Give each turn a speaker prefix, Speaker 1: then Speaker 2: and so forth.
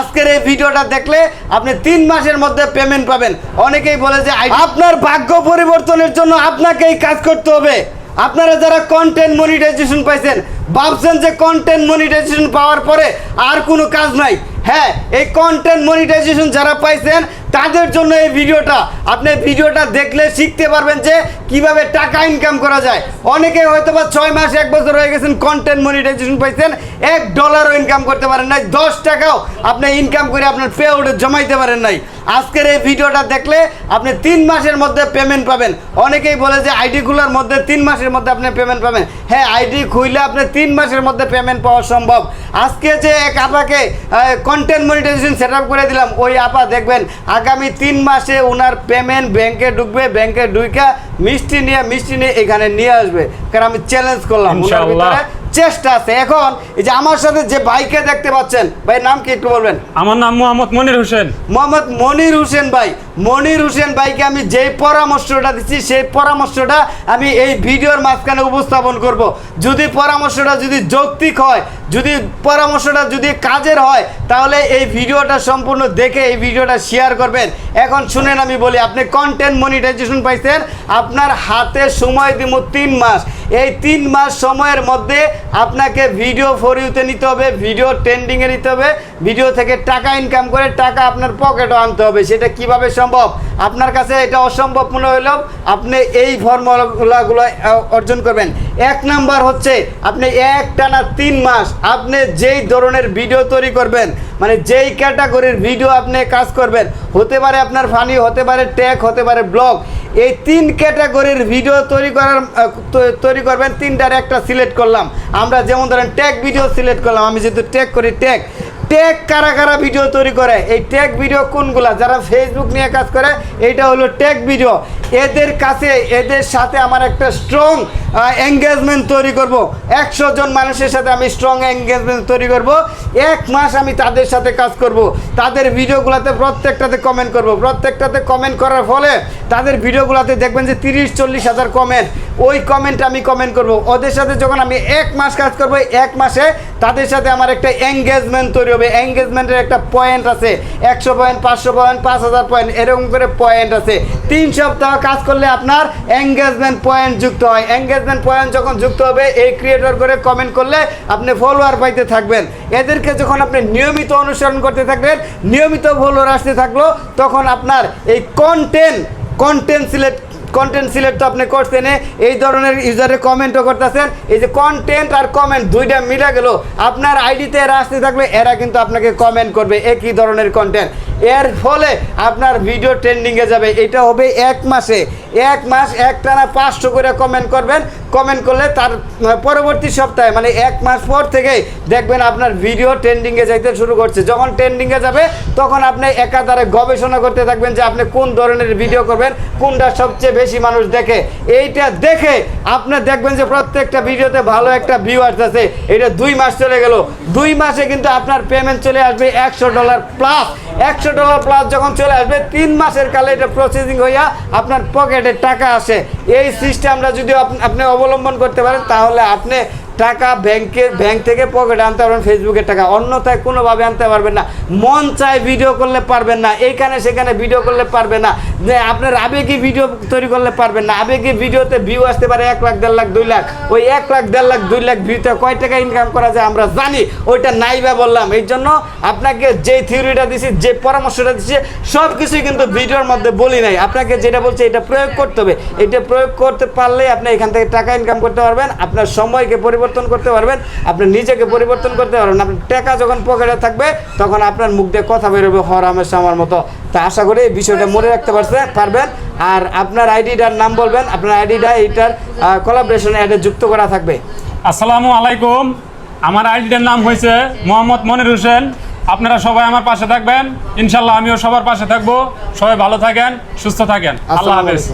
Speaker 1: আজকের এই ভিডিওটা দেখলে আপনি তিন মাসের মধ্যে পেমেন্ট পাবেন। অনেকেই বলে যে আপনার ভাগ্য পরিবর্তনের জন্য আপনাকে এই কাজ করতে হবে। আপনারা যারা কন্টেন্ট মনিটাইজেশন পাইছেন, ভাবছেন যে কন্টেন্ট মনিটাইজেশন পাওয়ার পরে আর কোনো কাজ নাই। হ্যাঁ এই কন্টেন্ট মনিটাইজেশন যারা পাইছেন, তাদের জন্য এই ভিডিওটা। আপনি ভিডিওটা দেখলে শিখতে পারবেন যে কীভাবে টাকা ইনকাম করা যায়। অনেকে হয়তো বা ছয় মাস, এক বছর হয়ে গেছেন কন্টেন্ট মনিটাইজেশন পাইছেন, এক ডলারও ইনকাম করতে পারেন নাই, দশ টাকাও আপনি ইনকাম করে আপনার পে আউটে জমাইতে পারেন নাই। আজকের এই ভিডিওটা দেখলে আপনি তিন মাসের মধ্যে পেমেন্ট পাবেন। অনেকেই বলে যে আইডি খোলার মধ্যে তিন মাসের মধ্যে আপনি পেমেন্ট পাবেন। হ্যাঁ আইডি খুললে আপনি তিন মাসের মধ্যে পেমেন্ট পাওয়া সম্ভব। আজকে যে এক আপাকে মনিটাইজেশন সেট করে দিলাম। ওই আপা দেখবেন আগামী তিন মাসে ওনার পেমেন্ট ব্যাংকে ঢুকবে ব্যাংকে ঢুইকা মিষ্টি নিয়ে মিষ্টি নিয়ে এখানে নিয়ে আসবে। কারণ আমি চ্যালেঞ্জ করলাম। চেষ্টা আছে। এখন এই যে আমার সাথে যে ভাইকে দেখতে পাচ্ছেন ভাই নাম কি একটু বলবেন?
Speaker 2: আমার নাম মোহাম্মদ মনির হোসেন।
Speaker 1: মোহাম্মদ মনির হোসেন ভাই। মনির হোসেন ভাইকে আমি যেই পরামর্শটা দিচ্ছি সেই পরামর্শটা আমি এই ভিডিওর মাঝখানে উপস্থাপন করব। যদি পরামর্শটা যদি যৌক্তিক হয় যদি পরামর্শটা যদি কাজের হয় তাহলে এই ভিডিওটা সম্পূর্ণ দেখে এই ভিডিওটা শেয়ার করবেন। এখন শুনেন আমি বলি আপনি কন্টেন্ট মনিটাইজেশন পাইছেন আপনার হাতে সময় দিব তিন মাস। এই তিন মাস সময়ের মধ্যে আপনাকে ভিডিও ফর ইউতে নিতে হবে ভিডিও ট্রেন্ডিংয়ে নিতে হবে ভিডিও থেকে টাকা ইনকাম করে টাকা আপনার পকেটও আনতে হবে। সেটা কীভাবে সম্ভব? আপনার কাছে এটা অসম্ভব মনে হলেও আপনি এই ফর্মুলাগুলো অর্জন করবেন। এক নাম্বার হচ্ছে, আপনি এক টানা তিন মাস আপনি যেই ধরনের ভিডিও তৈরি করবেন মানে যেই ক্যাটাগরির ভিডিও আপনি কাজ করবেন, হতে পারে আপনার ফানি হতে পারে ট্যাগ হতে পারে ব্লগ এই তিন ক্যাটাগরির ভিডিও তৈরি করার তৈরি করবেন, তিনটার একটা সিলেক্ট করলাম। আমরা যেমন ধরেন ট্যাগ ভিডিও সিলেক্ট করলাম, আমি যেহেতু ট্যাগ করি ট্যাগ ট্যাগ কারা কারা ভিডিও তৈরি করে? এই ট্যাগ ভিডিও কোনগুলা? যারা ফেসবুক নিয়ে কাজ করে, এইটা হলো ট্যাগ ভিডিও এদের কাছে, এদের সাথে আমার একটা স্ট্রং এঙ্গেজমেন্ট তৈরি করব। একশো জন মানুষের সাথে আমি স্ট্রং এঙ্গেজমেন্ট তৈরি করব। এক মাস আমি তাদের সাথে কাজ করব। তাদের ভিডিওগুলোতে প্রত্যেকটাতে কমেন্ট করব। প্রত্যেকটাতে কমেন্ট করার ফলে তাদের ভিডিওগুলোতে দেখবেন যে তিরিশ, চল্লিশ হাজার কমেন্ট ওই কমেন্ট আমি কমেন্ট করব। ওদের সাথে যখন আমি এক মাস কাজ করব, এক মাসে তাদের সাথে আমার একটা এঙ্গেজমেন্ট তৈরি হবে। এঙ্গেজমেন্টের একটা পয়েন্ট আছে। একশো পয়েন্ট পাঁচশো পয়েন্ট পাঁচ হাজার পয়েন্ট এরকম করে পয়েন্ট আছে। তিন সপ্তাহ কাজ করলে আপনার এঙ্গেজমেন্ট পয়েন্ট যুক্ত হয়। এঙ্গেজমেন্ট পয়েন্ট যখন যুক্ত হবে, এই ক্রিয়েটর করে কমেন্ট করলে আপনি ফলোয়ার পাইতে থাকবেন। এদেরকে যখন আপনি নিয়মিত অনুসরণ করতে থাকবেন, নিয়মিত ফলোয়ার আসতে থাকল, তখন আপনার এই content content select content select তো আপনি করছেন, এই ধরনের ইউজারে কমেন্টও করতেছেন। এই যে কন্টেন্ট আর কমেন্ট দুইটা মিলে গেল, আপনার আইডিতে এরা আসতে থাকলে এরা কিন্তু আপনাকে কমেন্ট করবে একই ধরনের কন্টেন্ট এর ফলে আপনার ভিডিও ট্রেন্ডিংয়ে যাবে, এটা হবে এক মাসে। এক মাস একটানা পাঁচশো করে কমেন্ট করবেন কমেন্ট করলে তার পরবর্তী সপ্তাহে মানে এক মাস পর থেকেই দেখবেন আপনার ভিডিও ট্রেন্ডিংয়ে যাইতে শুরু করছে। যখন ট্রেন্ডিংয়ে যাবে, তখন আপনি একাধারে গবেষণা করতে থাকবেন যে আপনি কোন ধরনের ভিডিও করবেন, কোনটা সবচেয়ে বেশি মানুষ দেখে। এইটা দেখে আপনি দেখবেন যে প্রত্যেকটা ভিডিওতে ভালো একটা ভিউয়ার্স আছে। এটা দুই মাস চলে গেল। দুই মাসে কিন্তু আপনার পেমেন্ট চলে আসবে একশো ডলার প্লাস একশো ডলার প্লাস যখন চলে আসবে, তিন মাসের কালে এটা প্রসেসিং হইয়া আপনার পকেটে টাকা আসে। এই সিস্টেমটা যদি আপ- আপনি অবলম্বন করতে পারেন তাহলে আপনি টাকা ব্যাংকে ব্যাংক থেকে পকেটে আনতে পারবেন, ফেসবুকের টাকা। অন্যথায় কোনোভাবে আনতে পারবেন না। মন চায় ভিডিও করলে পারবেন না। এইখানে সেখানে ভিডিও করলে পারবেন না। যে আপনার আবেগী ভিডিও তৈরি করলে পারবেন না। আবেগী ভিডিওতে ভিউ আসতে পারে এক লাখ, দেড় লাখ, দুই লাখ। ওই এক লাখ, দেড় লাখ, দুই লাখ ভিউতে কয় টাকা ইনকাম করা যায় আমরা জানি। ওইটা নাই বা বললাম। এই জন্য আপনাকে যে থিওরিটা দিছি, যে পরামর্শটা দিচ্ছি সব কিছুই কিন্তু ভিডিওর মধ্যে বলি নাই। আপনাকে যেটা বলছে, এটা প্রয়োগ করতে হবে। এটা প্রয়োগ করতে পারলেই আপনি এখান থেকে টাকা ইনকাম করতে পারবেন। আপনার সময়কে পরিবর্তন করতে পারবেন আপনি নিজেকে পরিবর্তন করতে পারবেন আপনার টাকা যখন পকেটে থাকবে তখন আপনার মুখ দিয়ে কথা বেরোবে হর আমের মতো। তা আশা করি এই বিষয়টা মনে রাখতে পারছে পারবেন। আর আপনার আইডিটার নাম বলবেন আপনার আইডিটা এইটার কোলাবরেশনে এটা যুক্ত করা থাকবে।
Speaker 2: আসসালামু আলাইকুম। আমার আইডিটার নাম হয়েছে মোহাম্মদ মনির হোসেন। আপনারা সবাই আমার পাশে থাকবেন। ইনশাল্লাহ আমিও সবার পাশে থাকব। সবাই ভালো থাকেন সুস্থ থাকেন। আল্লাহ হাফেজ।